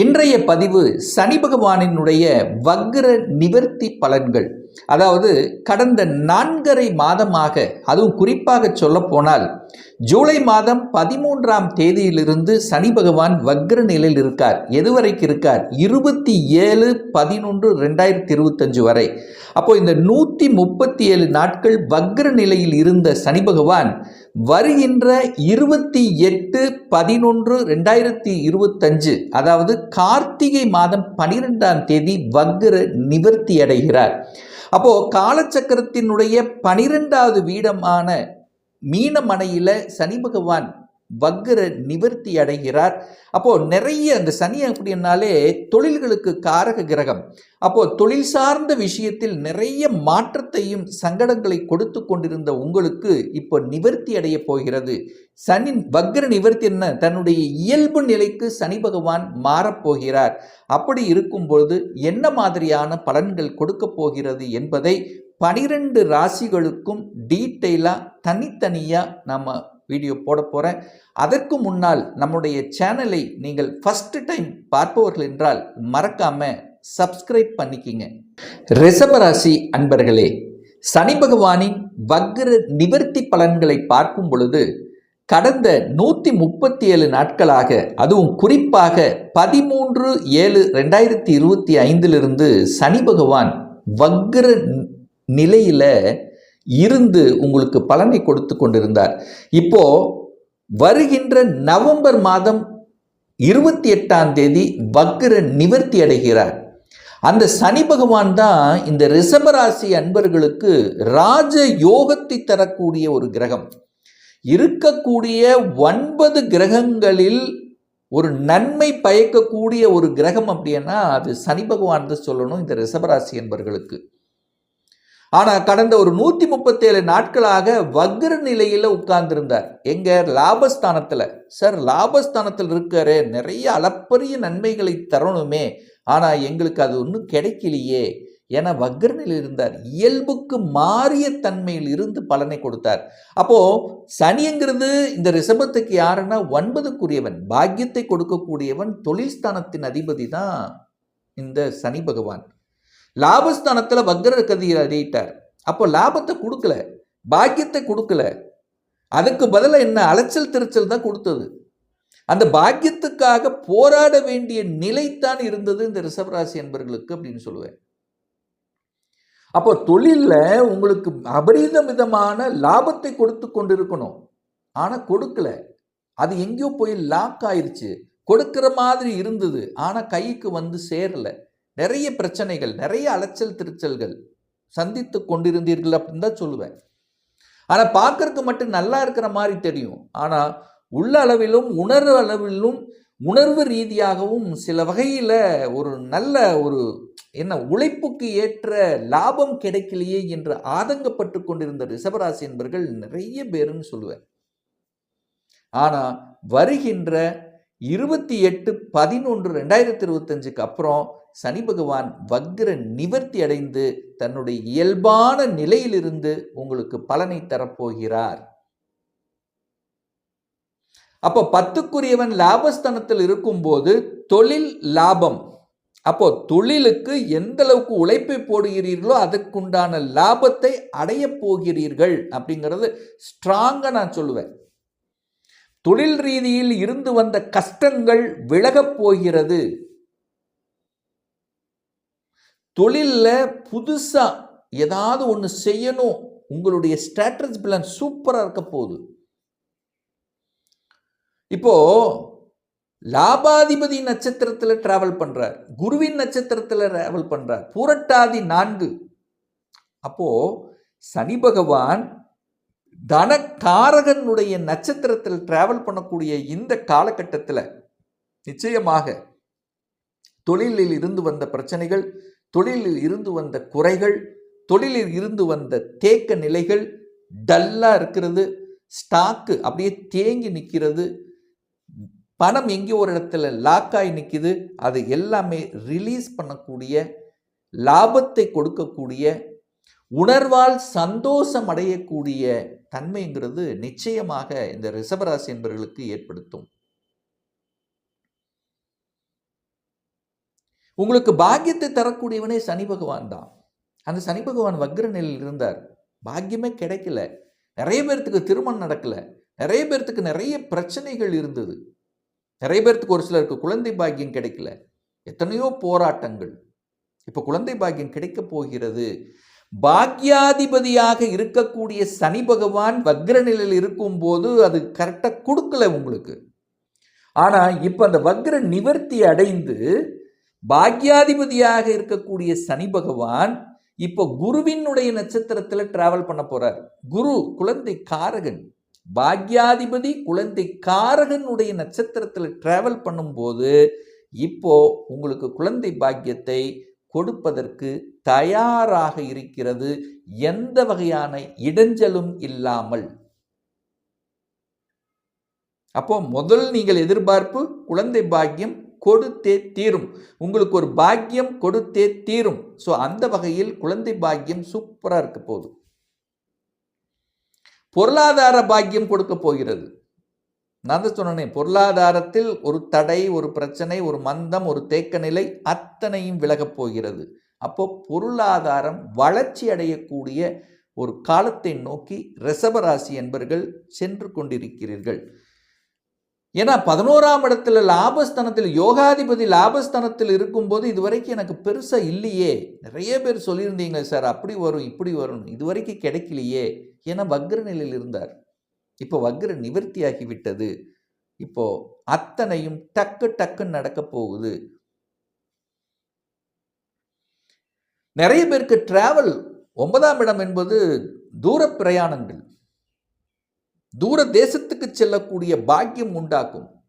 இன்றைய பதிவு சனி பகவானினுடைய வக்ர நிவர்த்தி பலன்கள். அதாவது கடந்த நான்கரை மாதமாக அதுவும் குறிப்பாக சொல்லப்போனால் ஜூலை மாதம் பதிமூன்றாம் தேதியிலிருந்து சனி பகவான் வக்ர நிலையில் இருக்கார். எதுவரைக்கு இருக்கார்? இருபத்தி ஏழு பதினொன்று ரெண்டாயிரத்தி இருபத்தஞ்சு வரை. அப்போ இந்த நூற்றி முப்பத்தி ஏழு நாட்கள் வக்ர நிலையில் இருந்த சனி பகவான் வருகின்ற இருபத்தி எட்டு பதினொன்று ரெண்டாயிரத்தி இருபத்தஞ்சு அதாவது கார்த்திகை மாதம் பனிரெண்டாம் தேதி வக்ர நிவர்த்தி அடைகிறார். அப்போ காலச்சக்கரத்தினுடைய பனிரெண்டாவது வீடமான மீனமனையில் சனி பகவான் வக்ர நிவர்த்தி அடைகிறார். அப்போ நிறைய அந்த சனி அப்படின்னாலே தொழில்களுக்கு காரக கிரகம். அப்போ தொழில் சார்ந்த விஷயத்தில் நிறைய மாற்றத்தையும் சங்கடங்களை கொடுத்து கொண்டிருந்த உங்களுக்கு இப்போ நிவர்த்தி அடைய போகிறது. சனி வக்ர நிவர்த்தி என்ன? தன்னுடைய இயல்பு நிலைக்கு சனி பகவான் மாறப்போகிறார் அப்படி இருக்கும் பொழுது என்ன மாதிரியான பலன்கள் கொடுக்க போகிறது என்பதை பனிரெண்டு ராசிகளுக்கும் டீட்டெயிலாக தனித்தனியாக நம்ம வீடியோ போட போகிறேன் அதற்கு முன்னால் நம்முடைய சேனலை நீங்கள் ஃபஸ்ட்டு டைம் பார்ப்பவர்கள் என்றால் மறக்காமல் சப்ஸ்கிரைப் பண்ணிக்கிங்க. ரிஷபராசி அன்பர்களே சனி பகவானின் வக்ர நிவர்த்தி பலன்களை பார்க்கும் பொழுது கடந்த நூற்றி முப்பத்தி ஏழு நாட்களாக அதுவும் குறிப்பாக பதிமூன்று ஏழு ரெண்டாயிரத்தி இருபத்தி ஐந்திலிருந்து சனி பகவான் வக்ர நிலையில் இருந்து உங்களுக்கு பலனை கொடுத்து கொண்டிருந்தார். இப்போ வருகின்ற நவம்பர் மாதம் இருபத்தி எட்டாம் தேதி வக்ர நிவர்த்தி அடைகிறார். அந்த சனி பகவான் தான் இந்த ரிஷபராசி அன்பர்களுக்கு ராஜ யோகத்தை தரக்கூடிய ஒரு கிரகம். இருக்கக்கூடிய ஒன்பது கிரகங்களில் ஒரு நன்மை பயக்கக்கூடிய ஒரு கிரகம் அப்படின்னா அது சனி பகவான் தான் சொல்லணும் இந்த ரிஷபராசி என்பர்களுக்கு ஆனால் கடந்த ஒரு நூற்றி முப்பத்தேழு நாட்களாக வக்ர நிலையில் உட்கார்ந்திருந்தார். எங்க? லாபஸ்தானத்தில். சார் லாபஸ்தானத்தில் இருக்கிற நிறைய அளப்பரிய நன்மைகளை தரணுமே. ஆனால் எங்களுக்கு அது ஒன்றும் கிடைக்கலையே. என வக்ர நிலையில் இருந்தார். இயல்புக்கு மாறிய தன்மையில் இருந்து பலனை கொடுத்தார். அப்போ சனிங்கிறது இந்த ரிஷபத்துக்கு யாருன்னா ஒன்பதுக்குரியவன். பாக்கியத்தை கொடுக்கக்கூடியவன் தொழில் ஸ்தானத்தின் அதிபதி தான் இந்த சனி பகவான். லாபஸ்தானத்தில் வக்ர கதியில் அடையிட்டார் அப்போ லாபத்தை கொடுக்கல. பாக்கியத்தை கொடுக்கல. அதுக்கு பதிலாக என்ன? அலைச்சல் திருச்சல் தான் கொடுத்தது. அந்த பாக்கியத்துக்காக போராட வேண்டிய நிலைத்தான் இருந்தது இந்த ரிஷபராசி என்பர்களுக்கு அப்படின்னு சொல்லுவேன். அப்போ தொழிலில் உங்களுக்கு அபரீத விதமான லாபத்தை கொடுத்து கொண்டிருக்கணும். ஆனால் கொடுக்கல. அது எங்கேயோ போய் லாக் ஆயிடுச்சு கொடுக்கிற மாதிரி இருந்தது. ஆனால் கைக்கு வந்து சேரலை. நிறைய பிரச்சனைகள் நிறைய அலைச்சல் திருச்சல்கள் சந்தித்து கொண்டிருந்தீர்கள் அப்படின்னு தான் சொல்லுவேன். ஆனால் பார்க்கறதுக்கு மட்டும் நல்லா இருக்கிற மாதிரி தெரியும். ஆனால் உள்ள அளவிலும் உணர்வு அளவிலும் உணர்வு ரீதியாகவும் சில வகையில் ஒரு நல்ல ஒரு என்ன உழைப்புக்கு ஏற்ற லாபம் கிடைக்கலையே என்று ஆதங்கப்பட்டு கொண்டிருந்த ரிஷபராசி என்பர்கள் நிறைய பேருன்னு சொல்லுவேன். ஆனால் வருகின்ற இருபத்தி எட்டு பதினொன்று ரெண்டாயிரத்தி இருபத்தஞ்சுக்கு அப்புறம் சனி பகவான் வக்ர நிவர்த்தி அடைந்து தன்னுடைய இயல்பான நிலையிலிருந்து உங்களுக்கு பலனை தரப்போகிறார். அப்போ பத்துக்குரியவன் லாபஸ்தனத்தில் இருக்கும்போது தொழில் லாபம். அப்போ தொழிலுக்கு எந்த அளவுக்கு உழைப்பை போடுகிறீர்களோ அதற்குண்டான லாபத்தை அடைய போகிறீர்கள் அப்படிங்கிறது ஸ்ட்ராங்காக நான் சொல்லுவேன். தொழில் ரீதியில் இருந்து வந்த கஷ்டங்கள் விலகப் போகிறது. தொழிலில் புதுசாக ஏதாவது ஒன்று செய்யணும். உங்களுடைய ஸ்ட்ராட்டஜி பிளான் சூப்பராக இருக்க போகுது. இப்போ லாபாதிபதி நட்சத்திரத்தில் டிராவல் பண்ணுறார் குருவின் நட்சத்திரத்தில் டிராவல் பண்ணுறார் பூரட்டாதி நான்கு. அப்போ சனி பகவான் தனக்காரகனுடைய நட்சத்திரத்தில் டிராவல் பண்ணக்கூடிய இந்த காலகட்டத்தில் நிச்சயமாக தொழிலில் இருந்து வந்த பிரச்சனைகள் தொழிலில் இருந்து வந்த குறைகள் தொழிலில் இருந்து வந்த தேக்க நிலைகள் டல்லாக இருக்கிறது. ஸ்டாக்கு அப்படியே தேங்கி நிற்கிறது. பணம் எங்கேயோ ஒரு இடத்துல லாக்காகி நிற்கிது. அது எல்லாமே ரிலீஸ் பண்ணக்கூடிய லாபத்தை கொடுக்கக்கூடிய உணர்வால் சந்தோஷம் அடையக்கூடிய தன்மைங்கிறது நிச்சயமாக இந்த ரிஷபராசி என்பவர்களுக்கு ஏற்படுத்தும். உங்களுக்கு பாக்கியத்தை தரக்கூடியவனே சனி பகவான் தான். அந்த சனி பகவான் வக்ர நிலையில் இருந்தார். பாக்கியமே கிடைக்கல. நிறைய பேர்த்துக்கு திருமணம் நடக்கல. நிறைய பேர்த்துக்கு நிறைய பிரச்சனைகள் இருந்தது. நிறைய பேர்த்துக்கு ஒரு சிலருக்கு குழந்தை பாக்கியம் கிடைக்கல. எத்தனையோ போராட்டங்கள். இப்போ குழந்தை பாக்கியம் கிடைக்க போகிறது. பாக்யாதிபதியாக இருக்கக்கூடிய சனி பகவான் வக்ர நிலையில் இருக்கும்போது அது கரெக்டாக கொடுக்கல உங்களுக்கு. ஆனால் இப்போ அந்த வக்ர நிவர்த்தி அடைந்து பாக்யாதிபதியாக இருக்கக்கூடிய சனி பகவான் இப்போ குருவினுடைய நட்சத்திரத்தில் டிராவல் பண்ண போகிறார் குரு குழந்தை காரகன். பாக்யாதிபதி குழந்தை காரகனுடைய நட்சத்திரத்தில் டிராவல் பண்ணும்போது இப்போ உங்களுக்கு குழந்தை பாக்கியத்தை கொடுப்பதற்கு தயாராக இருக்கிறது. எந்த வகையான இடைஞ்சலும் இல்லாமல். அப்போ முதல் நீங்கள் எதிர்பார்ப்பு குழந்தை பாக்கியம் கொடுத்தே தீரும். உங்களுக்கு ஒரு பாக்கியம் கொடுத்தே தீரும். ஸோ அந்த வகையில் குழந்தை பாக்கியம் சூப்பராக இருக்க போகுது. பொருளாதார பாக்கியம் கொடுக்க போகிறது. நான் தான் சொன்னேன் பொருளாதாரத்தில் ஒரு தடை ஒரு பிரச்சனை ஒரு மந்தம் ஒரு தேக்க நிலை அத்தனையும் விலகப் போகிறது. அப்போ பொருளாதாரம் வளர்ச்சி அடையக்கூடிய ஒரு காலத்தை நோக்கி ரிசபராசி என்பர்கள் சென்று கொண்டிருக்கிறீர்கள். ஏன்னா பதினோராம் இடத்துல லாபஸ்தானத்தில் யோகாதிபதி லாபஸ்தானத்தில் இருக்கும்போது இதுவரைக்கும் எனக்கு பெருசாக இல்லையே. நிறைய பேர் சொல்லியிருந்தீங்க சார் அப்படி வரும் இப்படி வரும் இதுவரைக்கும் கிடைக்கலையே. ஏன்னா வக்ர நிலையில் இருந்தார். இப்போ வக்ர நிவர்த்தியாகி விட்டது இப்போ அத்தனையும் டக்கு டக்குன்னு நடக்க போகுது. நிறைய பேருக்கு டிராவல் ஒன்பதாம் இடம் என்பது தூர பிரயாணங்கள். தூர தேசத்துக்கு செல்லக்கூடிய பாக்கியம் உண்டாக்கும்.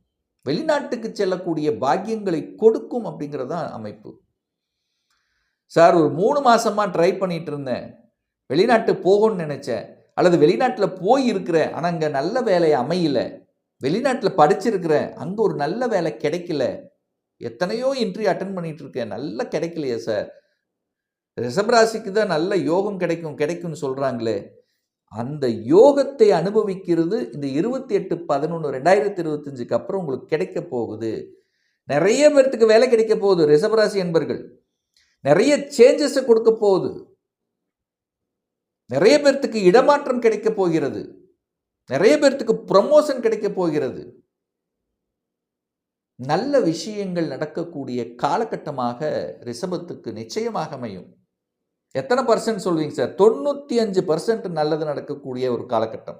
வெளிநாட்டுக்கு செல்லக்கூடிய பாக்கியங்களை கொடுக்கும் அப்படிங்கிறதான் அமைப்பு. சார் ஒரு மூணு மாசமா ட்ரை பண்ணிட்டு இருந்தேன். வெளிநாட்டு போகணும்னு நினைச்சேன். அல்லது வெளிநாட்டில் போய் இருக்கிறேன் ஆனால் அங்கே நல்ல வேலை அமையல. வெளிநாட்டில் படிச்சிருக்கிறேன் அங்கே ஒரு நல்ல வேலை கிடைக்கல. எத்தனையோ இன்ட்ரி அட்டன் பண்ணிட்டு இருக்கேன் நல்லா கிடைக்கலையே சார். ரிஷபராசிக்கு தான் நல்ல யோகம் கிடைக்கும் கிடைக்கும்னு சொல்கிறாங்களே அந்த யோகத்தை அனுபவிக்கிறது இந்த இருபத்தி எட்டு பதினொன்று ரெண்டாயிரத்தி இருபத்தஞ்சுக்கு அப்புறம் உங்களுக்கு கிடைக்க போகுது. நிறைய பேர்த்துக்கு வேலை கிடைக்க போகுது ரிஷபராசி என்பர்கள். நிறைய சேஞ்சஸை கொடுக்க போகுது. நிறைய பேர்த்துக்கு இடமாற்றம் கிடைக்க போகிறது. நிறைய பேர்த்துக்கு ப்ரமோஷன் கிடைக்க போகிறது. நல்ல விஷயங்கள் நடக்கக்கூடிய காலகட்டமாக ரிஷபத்துக்கு நிச்சயமாக அமையும். எத்தனை பர்சன்ட் சொல்வீங்க சார்? தொண்ணூற்றி அஞ்சு பர்சன்ட் நல்லது நடக்கக்கூடிய ஒரு காலகட்டம்.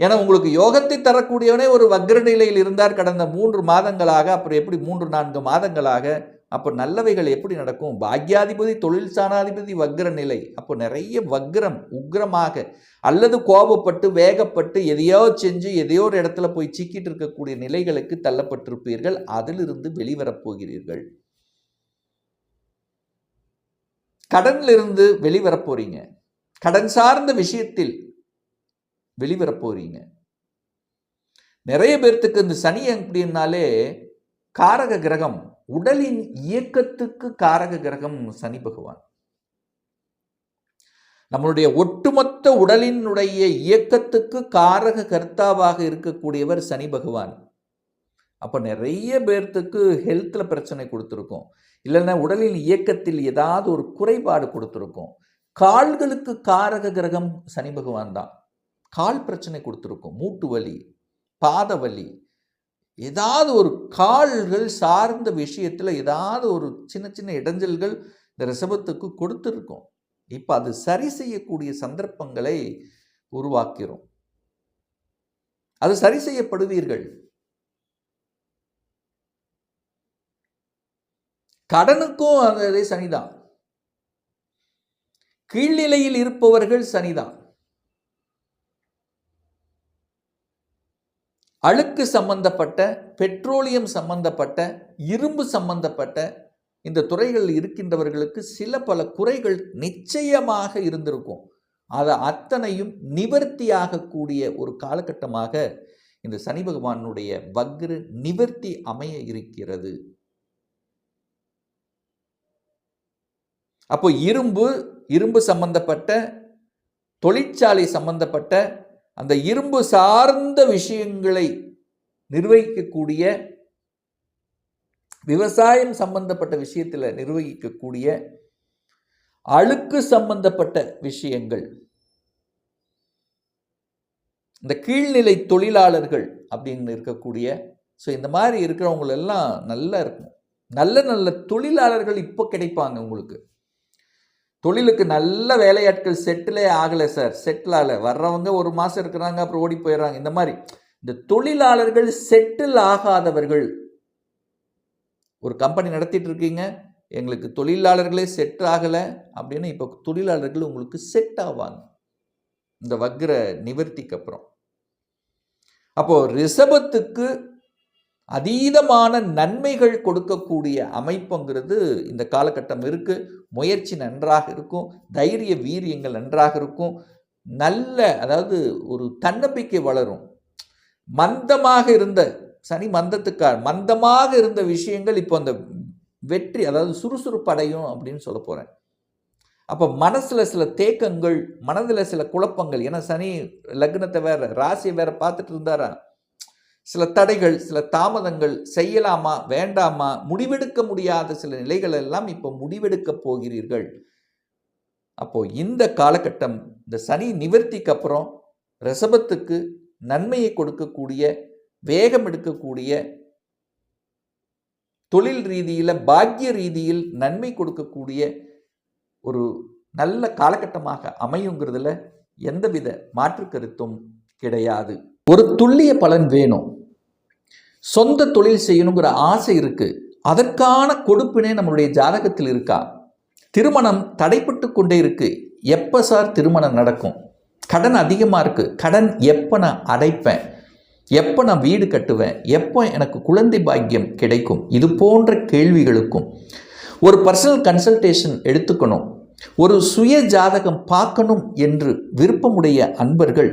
ஏன்னா உங்களுக்கு யோகத்தை தரக்கூடியவனே ஒரு வக்ர நிலையில் இருந்தார் கடந்த மூன்று மாதங்களாக அப்புறம் எப்படி மூன்று நான்கு மாதங்களாக அப்போ நல்லவைகள் எப்படி நடக்கும்? பாக்யாதிபதி தொழில் சாணாதிபதி வக்ர நிலை. அப்போ நிறைய வக்ரம் உக்ரமாக அல்லது கோபப்பட்டு வேகப்பட்டு எதையோ செஞ்சு எதையோ ஒரு இடத்துல போய் சிக்கிட்டு இருக்கக்கூடிய நிலைகளுக்கு தள்ளப்பட்டிருப்பீர்கள். அதிலிருந்து வெளிவரப் போகிறீர்கள் கடனிலிருந்து வெளிவரப் போறீங்க கடன் சார்ந்த விஷயத்தில் வெளிவரப் போறீங்க நிறைய பேர்த்துக்கு இந்த சனி அப்படின்னாலே காரக கிரகம் உடலின் இயக்கத்துக்கு காரக கிரகம் சனி பகவான். நம்மளுடைய ஒட்டுமொத்த உடலினுடைய இயக்கத்துக்கு காரக கர்த்தாவாக இருக்கக்கூடியவர் சனி பகவான். அப்போ நிறைய பேர்த்துக்கு ஹெல்த்தில் பிரச்சனை கொடுத்துருக்கோம். இல்லைன்னா உடலின் இயக்கத்தில் ஏதாவது ஒரு குறைபாடு கொடுத்துருக்கோம். கால்களுக்கு காரக கிரகம் சனி பகவான் தான். கால் பிரச்சனை கொடுத்துருக்கோம். மூட்டு வலி பாத வலி ஏதாவது ஒரு கால்கள் சார்ந்த விஷயத்தில் ஏதாவது ஒரு சின்ன சின்ன இடைஞ்சல்கள் இந்த ரிஷபத்துக்கு கொடுத்துருக்கோம். இப்போ அது சரி செய்யக்கூடிய சந்தர்ப்பங்களை உருவாக்கிறோம் அது சரி செய்யப்படுவீர்கள். கடனுக்கும் அதே சனிதான். கீழ்நிலையில் இருப்பவர்கள் சனிதான். அழுக்கு சம்பந்தப்பட்ட பெட்ரோலியம் சம்பந்தப்பட்ட இரும்பு சம்பந்தப்பட்ட இந்த துறைகளில் இருக்கின்றவர்களுக்கு சில பல குறைகள் நிச்சயமாக இருந்திருக்கும். அதை அத்தனையும் நிவர்த்தியாகக்கூடிய ஒரு காலகட்டமாக இந்த சனி பகவானுடைய வக்ரு நிவர்த்தி அமைய இருக்கிறது. அப்போ இரும்பு இரும்பு சம்பந்தப்பட்ட தொழிற்சாலை சம்பந்தப்பட்ட அந்த இரும்பு சார்ந்த விஷயங்களை நிர்வகிக்கக்கூடிய விவசாயம் சம்பந்தப்பட்ட விஷயத்தில் நிர்வகிக்கக்கூடிய அழுக்கு சம்பந்தப்பட்ட விஷயங்கள். இந்த கீழ்நிலை தொழிலாளர்கள் அப்படின்னு இருக்கக்கூடிய ஸோ இந்த மாதிரி இருக்கிறவங்களெல்லாம் நல்லா இருக்கும். நல்ல நல்ல தொழிலாளர்கள் இப்போ கிடைப்பாங்க உங்களுக்கு. தொழிலுக்கு நல்ல வேலையாட்கள் செட்டிலே ஆகலை சார் செட்டில் ஆகலை. வர்றவங்க ஒரு மாதம் இருக்கிறாங்க அப்புறம் ஓடி போயிடுறாங்க. இந்த மாதிரி. இந்த தொழிலாளர்கள் செட்டில் ஆகாதவர்கள். ஒரு கம்பெனி நடத்திட்டு இருக்கீங்க எங்களுக்கு தொழிலாளர்களே செட் ஆகலை அப்படின்னு இப்போ தொழிலாளர்கள் உங்களுக்கு செட் ஆவாங்க. இந்த வக்ர நிவர்த்திக்கு அப்புறம். அப்போது ரிஷபத்துக்கு அதீதமான நன்மைகள் கொடுக்கக்கூடிய அமைப்புங்கிறது இந்த காலகட்டம் இருக்குது முயற்சி நன்றாக இருக்கும். தைரிய வீரியங்கள் நன்றாக இருக்கும். நல்ல அதாவது ஒரு தன்னம்பிக்கை வளரும். மந்தமாக இருந்த சனி மந்தத்துக்கார் மந்தமாக இருந்த விஷயங்கள் இப்போ அந்த வெற்றி அதாவது சுறுசுறுப்படையும் அப்படின்னு சொல்ல போகிறேன் அப்போ மனசில் சில தேக்கங்கள் மனதில் சில குழப்பங்கள். ஏன்னா சனி லக்னத்தை வேற ராசியை வேற பார்த்துட்டு இருந்தாரா? சில தடைகள் சில தாமதங்கள் செய்யலாமா வேண்டாமா முடிவெடுக்க முடியாத சில நிலைகள் எல்லாம் இப்போ முடிவெடுக்கப் போகிறீர்கள். அப்போ இந்த காலகட்டம் இந்த சனி நிவர்த்திக்கு அப்புறம் ரசபத்துக்கு நன்மையை கொடுக்கக்கூடிய வேகம் எடுக்கக்கூடிய தொழில் ரீதியில் பாக்கிய ரீதியில் நன்மை கொடுக்கக்கூடிய ஒரு நல்ல காலகட்டமாக அமையுங்கிறதுல எந்தவித மாற்று கருத்தும் கிடையாது. ஒரு துல்லிய பலன் வேணும். சொந்த தொழில் செய்யணுங்கிற ஆசை இருக்குது அதற்கான கொடுப்பினே நம்மளுடைய ஜாதகத்தில் இருக்கா? திருமணம் தடைப்பட்டு கொண்டே இருக்குது எப்போ சார் திருமணம் நடக்கும்? கடன் அதிகமாக இருக்குது கடன் எப்போ நான் அடைப்பேன்? எப்போ நான் வீடு கட்டுவேன்? எப்போ எனக்கு குழந்தை பாக்கியம் கிடைக்கும்? இது போன்ற கேள்விகளுக்கும். ஒரு பர்சனல் கன்சல்டேஷன் எடுத்துக்கணும். ஒரு சுய ஜாதகம் பார்க்கணும் என்று விருப்பமுடைய அன்பர்கள்